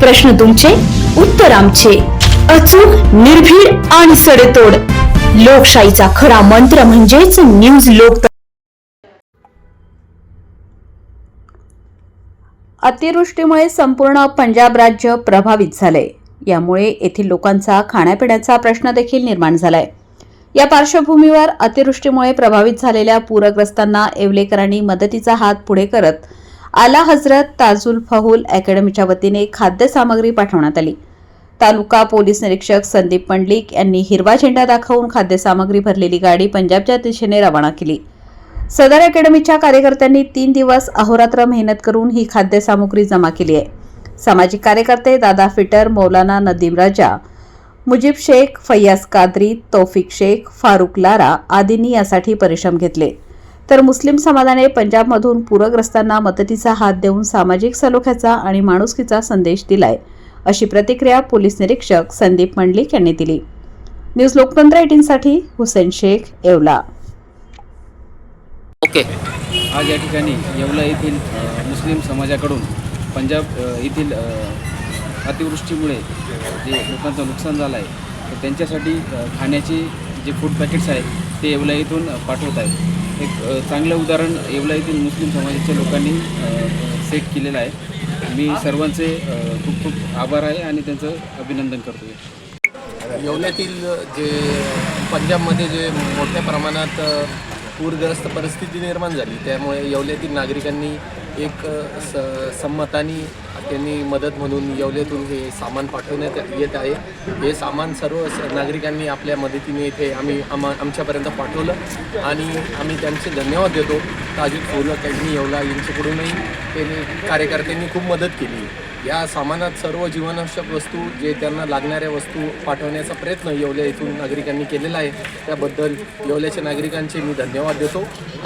प्रश्न तुमचे उत्तर आमचे. अचूक निर्भीड आणि सडेतोड. लोकशाहीचा खरा मंत्र म्हणजेच न्यूज लोक अतिवृष्टीमुळे संपूर्ण पंजाब राज्य प्रभावित झालंय. यामुळे येथील लोकांचा खाण्यापिण्याचा प्रश्न देखील निर्माण झालाय. या पार्श्वभूमीवर अतिवृष्टीमुळे प्रभावित झालेल्या पूरग्रस्तांना येवलेकरांनी मदतीचा हात पुढे करत आला हजरत ताजुल फहुल अकॅडमीच्या वतीने खाद्यसामग्री पाठवण्यात आली. तालुका पोलीस निरीक्षक संदीप पंडलिक यांनी हिरवा झेंडा दाखवून खाद्यसामग्री भरलेली गाडी पंजाबच्या दिशेने रवाना केली. सदर अकॅडमीच्या कार्यकर्त्यांनी तीन दिवस अहोरात्र मेहनत करून ही खाद्यसामुग्री जमा केली आहे. सामाजिक कार्यकर्ते दादा फिटर मौलाना नदीम राजा मुजीब शेख फैयाज कादरी तौफिक शेख फारुक लारा आदींनी यासाठी परिश्रम घेतले. तर मुस्लिम समाजाने पंजाबमधून पूरग्रस्तांना मदतीचा हात देऊन सामाजिक सलोख्याचा आणि माणुसकीचा संदेश दिलाय अशी प्रतिक्रिया पोलीस निरीक्षक संदीप मंडलिक यांनी दिली. न्यूज लोकतंत्र एटीनसाठी हुसेन शेख येवला. ओके. आज या ठिकाणी येवला येथील मुस्लिम समाजाकडून पंजाब येथील अतिवृष्टीमुळे जे लोकांचं नुकसान झालं आहे तर त्यांच्यासाठी खाण्याचे जे फूड पॅकेट्स आहेत ते येवला येथून पाठवत आहेत. एक चांगलं उदाहरण येवला येथील मुस्लिम समाजाच्या लोकांनी सेट केलेलं आहे. मी सर्वांचे खूप खूप आभार आहे आणि त्यांचं अभिनंदन करतो येवल्यातील जे पंजाबमध्ये जे मोठ्या प्रमाणात पूरग्रस्त परिस्थिती निर्माण झाली त्यामुळे येवल्यातील नागरिकांनी एक स संमतानी त्यांनी मदत म्हणून येवल्यातून हे सामान पाठवण्यात येत आहे. हे सामान सर्व स- नागरिकांनी आपल्या मदतीने इथे आम्ही आम्हा आमच्यापर्यंत पाठवलं आणि आम्ही त्यांचे धन्यवाद देतो. ताजी फुलं अकॅडमी येवला यांच्याकडूनही त्यांनी कार्यकर्त्यांनी खूप मदत केली. या सामानात सर्व जीवनावश्यक वस्तू जे त्यांना लागणाऱ्या वस्तू पाठवण्याचा प्रयत्न येवल्या इथून नागरिकांनी केलेला आहे. त्याबद्दल येवल्याच्या नागरिकांचे मी धन्यवाद देतो.